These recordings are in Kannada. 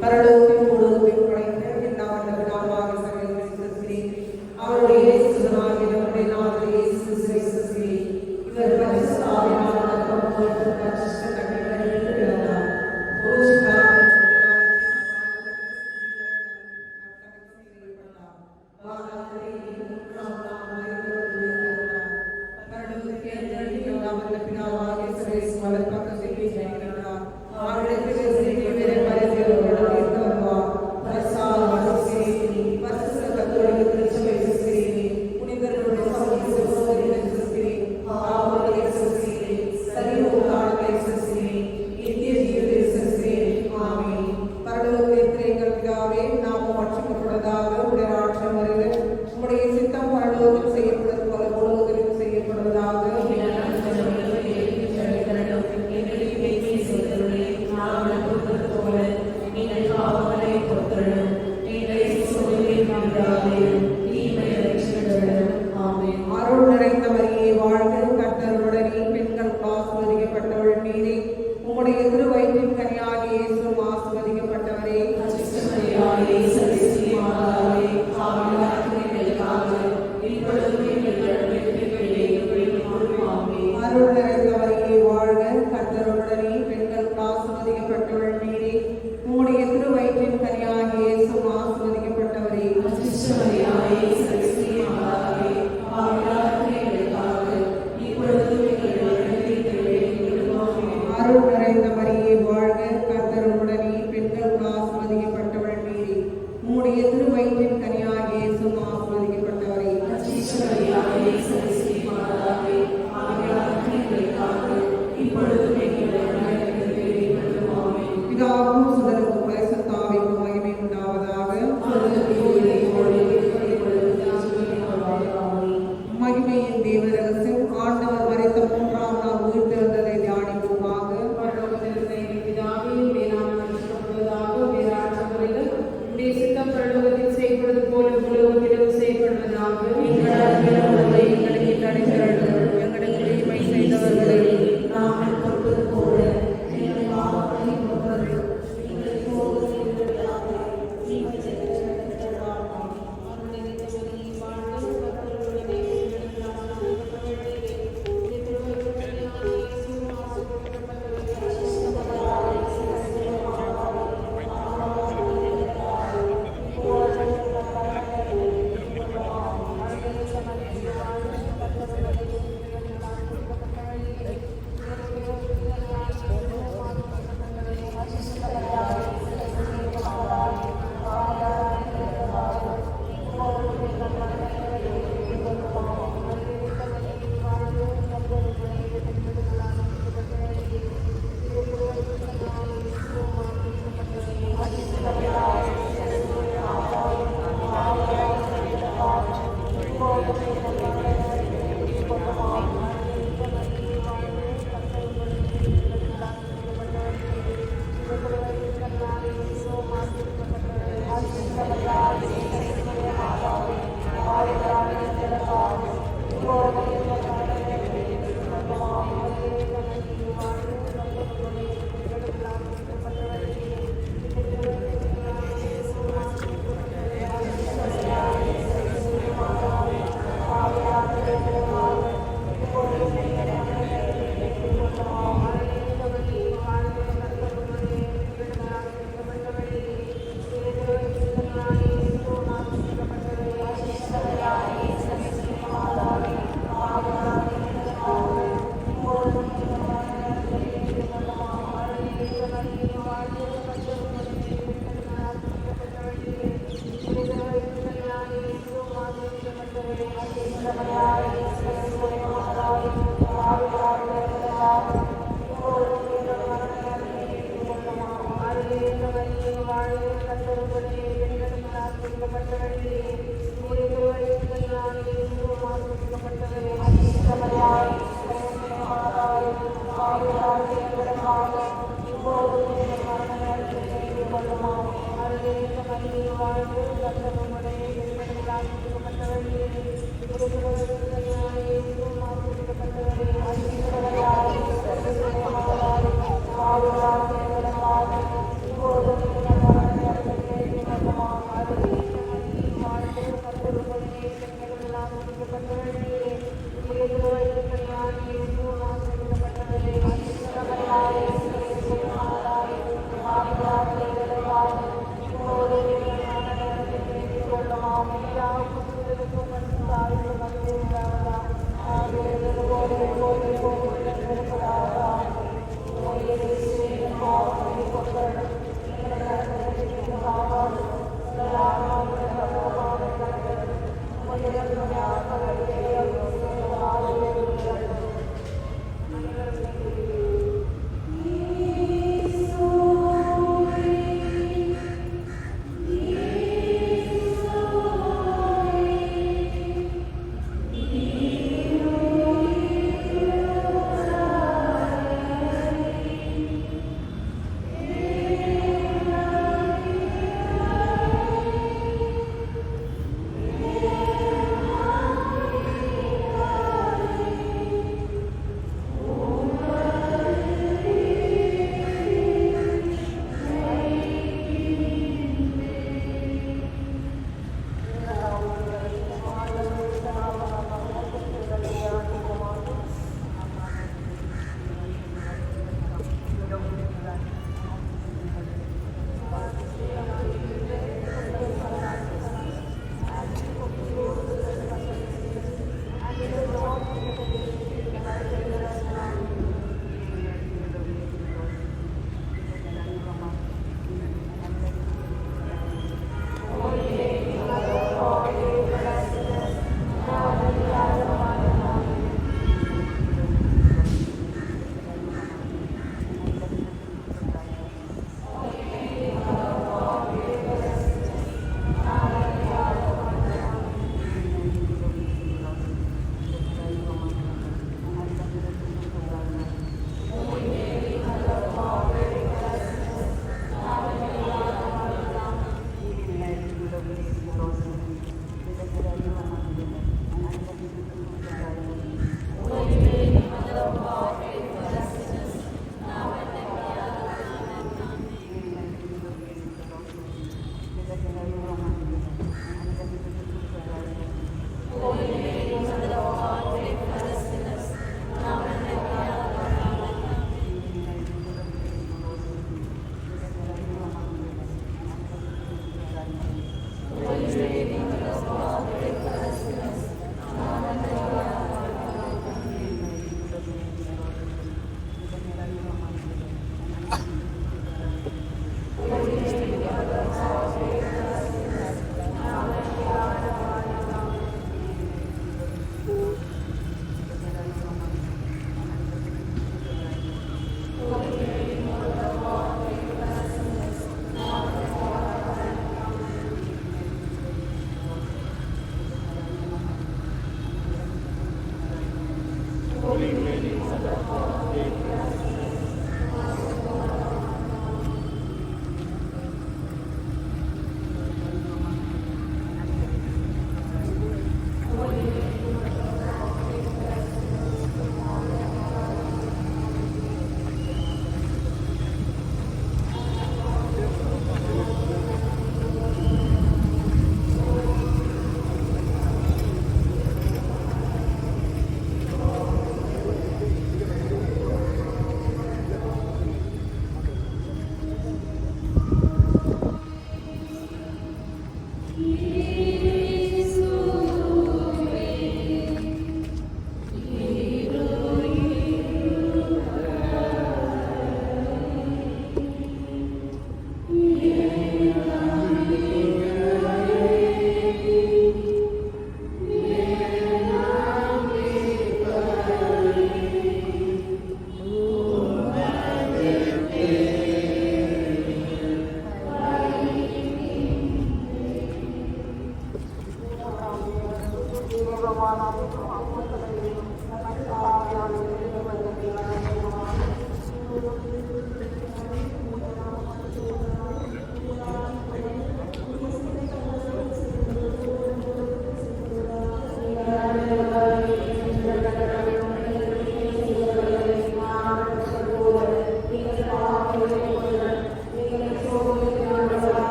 parabéns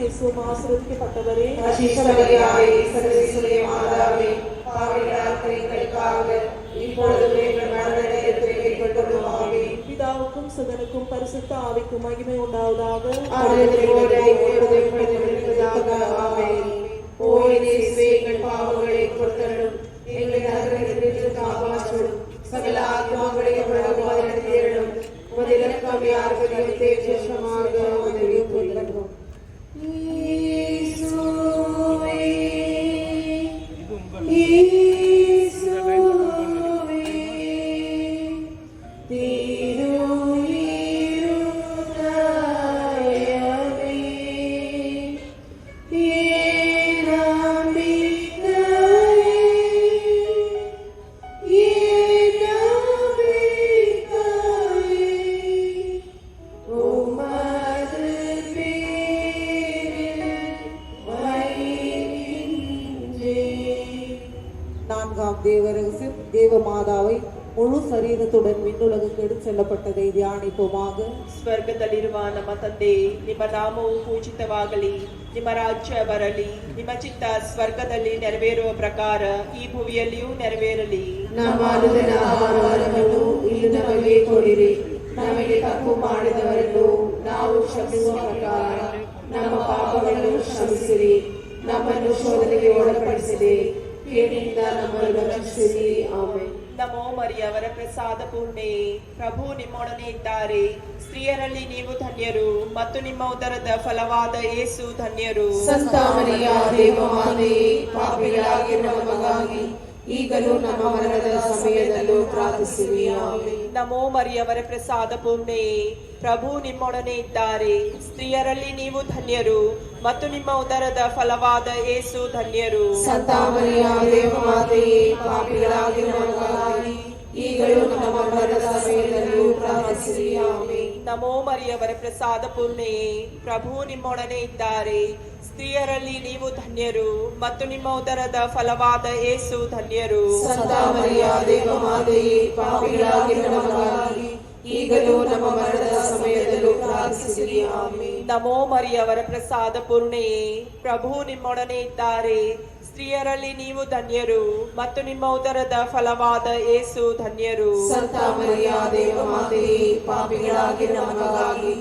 യേശുമാശ്രദിക്കപ്പെട്ടവരെ பிதாவுக்கும் சுதனுக்கும் பரிசுத்த ஆவிக்கும் மகிமை உண்டாவதாக. சகல ஆத்மாக்களையும் வழங்குவாதம் தேடும் Yeah. ರೂಪವಾಗ ಸ್ವರ್ಗದಲ್ಲಿರುವ ನಮ್ಮ ತಂದೆ, ನಿಮ್ಮ ನಾಮವು ಪೂಜಿತವಾಗಲಿ, ನಿಮ್ಮ ರಾಜ್ಯ ಬರಲಿ, ನಿಮ್ಮ ಚಿತ್ತ ಸ್ವರ್ಗದಲ್ಲಿ ನೆರವೇರುವ ಪ್ರಕಾರ ಈ ಭೂಮಿಯಲ್ಲಿಯೂ ನೆರವೇರಲಿ. ನಮ್ಮ ಇಲ್ಲಿ ನಮಗೆ ಕೊಡಿರಿ. ನಮಗೆ ತಪ್ಪು ಮಾಡಿದವರನ್ನು ನಾವು ಕ್ಷಮಿಸುವ ಪ್ರಕಾರ ನಮ್ಮ ಪಾಪಗಳನ್ನು ಕ್ಷಮಿಸಿರಿ. ನಮ್ಮನ್ನು ಶೋಧನೆಗೆ ಒಳಪಡಿಸಿರಿ. ಕೇಳಿಯಿಂದ ನಮ್ಮನ್ನು ರಕ್ಷಿಸಿರಿ. ಆಮೇಲೆ ನಮೋ ಮರಿಯವರ ಪ್ರಸಾದ ಪೂರ್ಣೆ. ಪ್ರಭು ನಿಮ್ಮೊಡನೆ ಇದ್ದಾರೆ. ಸ್ತ್ರೀಯರಲ್ಲಿ ನೀವು ಧನ್ಯರು ಮತ್ತು ನಿಮ್ಮ ಉದರದ ಫಲವಾದ ಏಸು ಧನ್ಯರು. ಪಾಪಿಗಳಾಗಿರುವ ನಮಗಾಗಿ ಈಗಲೂ ನಮ್ಮ ಮರಣದ ಸಮಯದಲ್ಲೂ ಪ್ರಾರ್ಥಿಸಿರಿ. ನಮೋ ಮರಿಯವರ ಪ್ರಸಾದ ಪೂರ್ಣೆ. ಪ್ರಭು ನಿಮ್ಮೊಡನೆ ಇದ್ದಾರೆ. ಸ್ತ್ರೀಯರಲ್ಲಿ ನೀವು ಧನ್ಯರು ಮತ್ತು ನಿಮ್ಮ ಉದರದ ಫಲವಾದ ಏಸು ಧನ್ಯರು. ದೇವಮಾತೆಯೇ ನಮಗಾಗಿ ಈಗಲೂ ನಮ್ಮ ಮರಣದ ಸಮಯದಲ್ಲೂ ಪ್ರಾರ್ಥಿಸಿರಿ ಆಮೇಲೆ ನಮೋ ಮರಿಯವರ ಪ್ರಸಾದ ಪೂರ್ಣೆಯೇ ಪ್ರಭು ನಿಮ್ಮೊಡನೆ ಇದ್ದಾರೆ. ಸ್ತ್ರೀಯರಲ್ಲಿ ನೀವು ಧನ್ಯರು ಮತ್ತು ನಿಮ್ಮ ಉದರದ ಫಲವಾದ ಏಸು ಧನ್ಯರು. ದೇವಮಾತೆಯೇ ನಮಗಾಗಿ ಈಗಲೂ ನಮ್ಮ ಮರಣದ ಸಮಯದಲ್ಲೂ ಪ್ರಾರ್ಥಿಸಿರಿ ಆಮೇಲೆ ನಮೋ ಮರಿಯವರ ಪ್ರಸಾದ ಪೂರ್ಣೆಯೇ ಪ್ರಭು ನಿಮ್ಮೊಡನೆ ಇದ್ದಾರೆ. ಸ್ತ್ರೀಯರಲ್ಲಿ ನೀವು ಧನ್ಯರು ಮತ್ತು ನಿಮ್ಮ ಉದರದ ಫಲವಾದ ಏಸು ಧನ್ಯರು. ಸಂತ ಮರಿಯ ದೇವಮಾತೆಯೇ ಪಾಪಿಗಳಾಗಿ ನಮಗಾಗಿ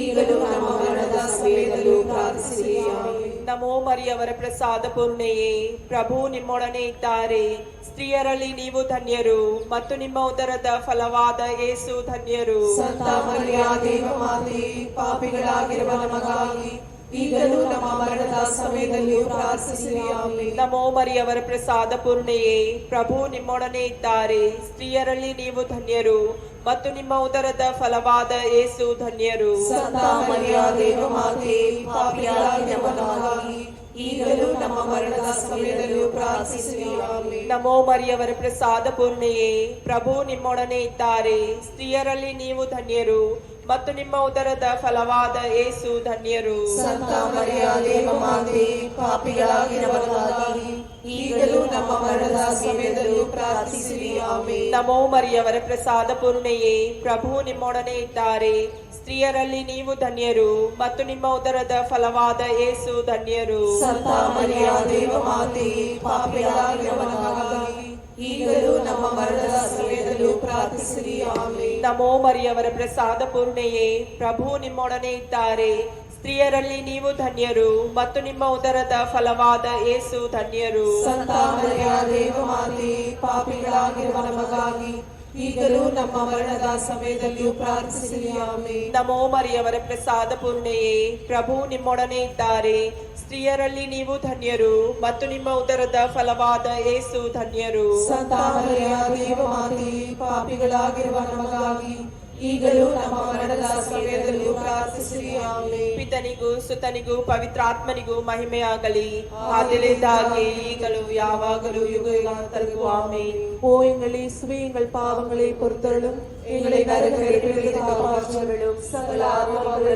ಈಗಲೂ ನಮ್ಮ ಮರಣದ ಸಮಯದಲ್ಲೂ ಪ್ರಾರ್ಥಿಸಿರಿ. ಆಮೇಲೆ ನಮೋ ಮರಿಯವರ ಪ್ರಸಾದ ಪೂರ್ಣೆಯೇ. ಪ್ರಭು ನಿಮ್ಮೊಡನೆ ಇದ್ದಾರೆ. ಸ್ತ್ರೀಯರಲ್ಲಿ ನೀವು ಧನ್ಯರು. ಮತ್ತು ನಿಮ್ಮ ಉದರದ ಫಲವಾದ ಏಸು ಧನ್ಯರು. ಸಂತ ಮರಿಯ ದೇವಮಾತೆಯೇ ಪಾಪಿಗಳಾಗಿರುವ ನಮಗಾಗಿ ಈಗಲೂ ನಮ್ಮ ಮರಣದ ಸಮಯದಲ್ಲಿ ಪ್ರಾರ್ಥಿಸಿರಿ ನಮೋ ಮರಿಯವರ ಪ್ರಸಾದ ಪೂರ್ಣೆಯೇ. ಪ್ರಭು ನಿಮ್ಮೊಡನೆ ಇದ್ದಾರೆ. ಸ್ತ್ರೀಯರಲ್ಲಿ ನೀವು ಧನ್ಯರು. ಮತ್ತು ನಿಮ್ಮ ಉದರದ ಫಲವಾದ ಏಸು ಧನ್ಯರು. ಈಗಲೂ ನಮ್ಮ ಮರಣದ ಸಮಯದಲ್ಲೂ ನಮೋ ಮರಿಯವರ ಪ್ರಸಾದ ಪೂರ್ಣೆಯೇ ಪ್ರಭು ನಿಮ್ಮೊಡನೆ ಇದ್ದಾರೆ ಸ್ತ್ರೀಯರಲ್ಲಿ ನೀವು ಧನ್ಯರು. ಮತ್ತು ನಿಮ್ಮ ಉದರದ ಫಲವಾದ ಏಸು ಧನ್ಯರು. ಸಂತ ಮರಿಯ ದೇವಮಾತೆಯೇ ಪಾಪಿಗಳಾಗಿರುವ ನಮಗಾಗಿ. ಈಗಲೂ ನಮ್ಮ ಮರಣದ ಸಮಯದಲ್ಲೂ ಪ್ರಾರ್ಥಿಸಿರಿ ಆಮೇಲೆ ನಮೋ ಮರಿಯವರ ಪ್ರಸಾದ ಪೂರ್ಣೆಯೇ ಪ್ರಭು ನಿಮ್ಮೊಡನೆ ಇದ್ದಾರೆ. ಸ್ತ್ರೀಯರಲ್ಲಿ ನೀವು ಧನ್ಯರು ಮತ್ತು ನಿಮ್ಮ ಉದರದ ಫಲವಾದ ಏಸು ಧನ್ಯರು. ಸಂತ ಮರಿಯ ದೇವ ಮಾತೆ ನಮಗಾಗಿ. ಈಗಲೂ ನಮ್ಮ ಮರಣದ ಸಮಯದಲ್ಲೂ ಪ್ರಾರ್ಥಿಸಿರಿ ಆಮೇಲೆ ನಮೋ ಮರಿಯವರ ಪ್ರಸಾದ ಪೂರ್ಣೆಯೇ ಪ್ರಭು ನಿಮ್ಮೊಡನೆ ಇದ್ದಾರೆ. ಸ್ತ್ರೀಯರಲ್ಲಿ ನೀವು ಧನ್ಯರು ಮತ್ತು ನಿಮ್ಮ ಉದರದ ಫಲವಾದ ಏಸು ಧನ್ಯರು. ಸಂತ ಮರಿಯ ದೇವಮಾತೆಯೇ ಪಾಪಿಗಳಾಗಿರುವ ನಮಗಾಗಿ ಈಗಲೂ ನಮ್ಮ ಮರಣದ ಸಮಯದಲ್ಲಿಯೂ ಪ್ರಾರ್ಥಿಸಿರಿ ಆಮೇಲೆ ನಮೋ ಮರಿಯವರ ಪ್ರಸಾದ ಪೂರ್ಣೆಯೇ ಪ್ರಭು ನಿಮ್ಮೊಡನೆ ಇದ್ದಾರೆ. ಸ್ತ್ರೀಯರಲ್ಲಿ ನೀವು ಧನ್ಯರು ಮತ್ತು ನಿಮ್ಮ ಉದರದ ಫಲವಾದ ಏಸು ಧನ್ಯರು ಸಂತ ಮರಿಯ ದೇವಮಾತೆಯೇ ಪಾಪಿಗಳಾಗಿರುವ ನಮಗಾಗಿ ಈಗಲೂ ನಮ್ಮ ಮರಣದ ಸಮಯದಲ್ಲೂ ಪ್ರಾರ್ಥಿಸಿರಿ ಆಮೇಲೆ ಪಿತನಿಗೂ ಸುತನಿಗೂ ಪವಿತ್ರಾತ್ಮನಿಗೂ ಮಹಿಮೆಯಾಗಲಿ ಆದಿಲಿಂದಾಗಿ ಈಗಲೂ ಯಾವಾಗಲೂ ಯುಗ ಯುಗಾಂತರಕ್ಕೂ ಆಮೇನ್ ஓ எங்கள் இயேசுவே எங்கள் பாவங்களை பொறுத்தருளும் எங்களை நரகத்திலிருந்து காப்பாற்றுவர்களும் சகல ஆத்மாக்களை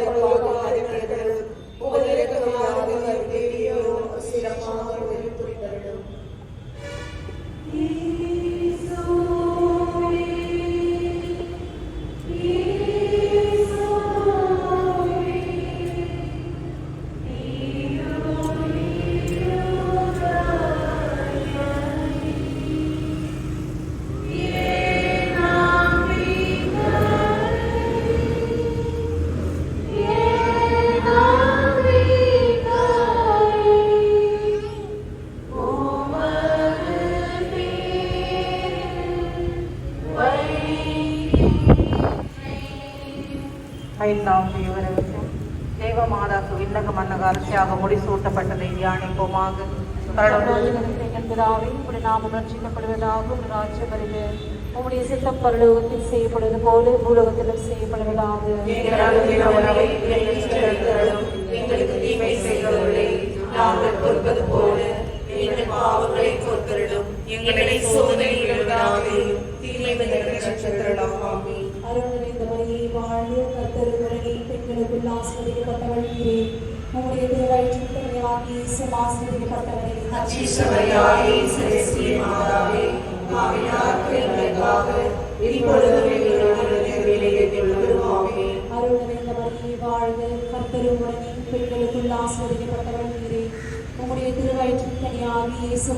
கர்த்தாவின் நாம் தேவருக்கு தேவ மாதாக்கு விண்ணக மன்னக அரசியாக முடிசூட்டப்பட்டதை தியானிப்போமாக. செய்யப்படுவது போல பூலோகத்திலும் செய்யப்படுவதாக. தீமை செய்தவர்களை நாங்கள் தீமை நிறைவேற்ற அருள் இந்த மணியை வாழ்வு கத்தர் எங்களுக்குள்ள ஆசிரியப்பட்டவர்களே உங்களுடைய திருவயிற்றுத்தமையாகி சுமாசிரியப்பட்டவரே அச்சீஸ்வரையாயே சிரேஸ்ரீ மாதாவே ஆவியாருக்கு எங்களுக்காக இப்பொழுதும் பெண்களுக்குள் ஆசிரியப்பட்டவர்களே உங்களுடைய திருவயிற்றுத்தனியாகி இயேசு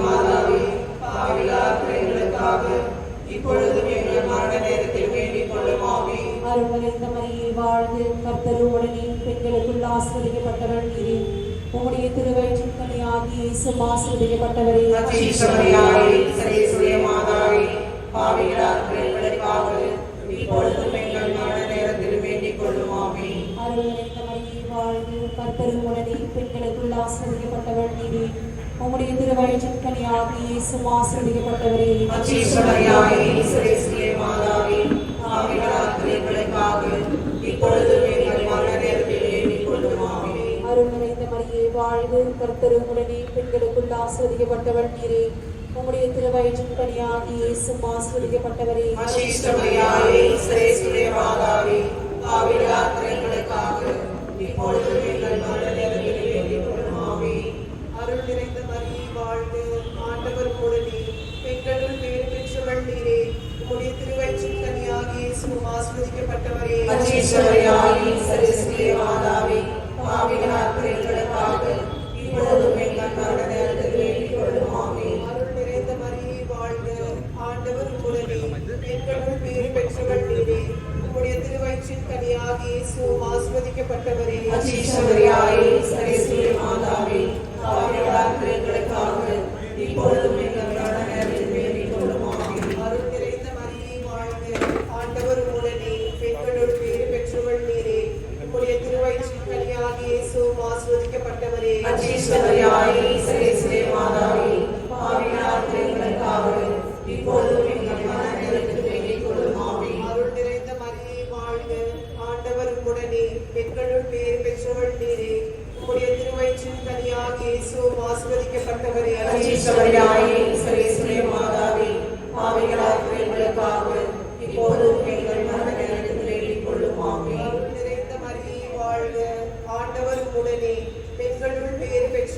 மாதாவே திருவயிற்றுக்கணி ஆகிய இசுமாசிரியப்பட்டவரே பெண்களுக்குள் ஆசிரியப்பட்டவர் நீரே. உங்களுடைய திருவயிற்றுக்கணி ஆகிய கர்த்தருங்களுடனே பெண்களுக்குள் ஆஸ்வதிக்கப்பட்டவள் நீரே. உம்முடைய திருவயிற்றின் பணியால் இயேசும் ஆஸ்வதிக்கப்பட்டவரே இப்பொழுது அருள் நிறைந்த மரியை ஆண்டவர் உடனே பெண்களுள் பேர் பெற்றவள் நீரே. உம்முடைய திருவயிற்றின் கனியாகிய சுமாஸ்வதிக்கப்பட்டவரே அஜீஸ்வரையாகி சரிசுலே மாதாவே பாவிகளார் गे सोमास्मदिकपटवरे अधीशवर्याय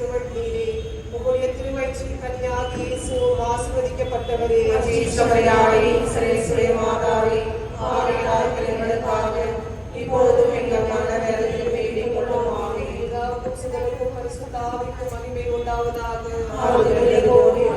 சுவர் நீரே உங்களுடைய திருவயிற்றில் கனியாகி இயேசுவும் ஆசிர்வதிக்கப்பட்டவரே அஜீஸ்வரையாரே சரேஸ்வரிய மாதாவே ஆரையார்கள் உண்டாவதாக.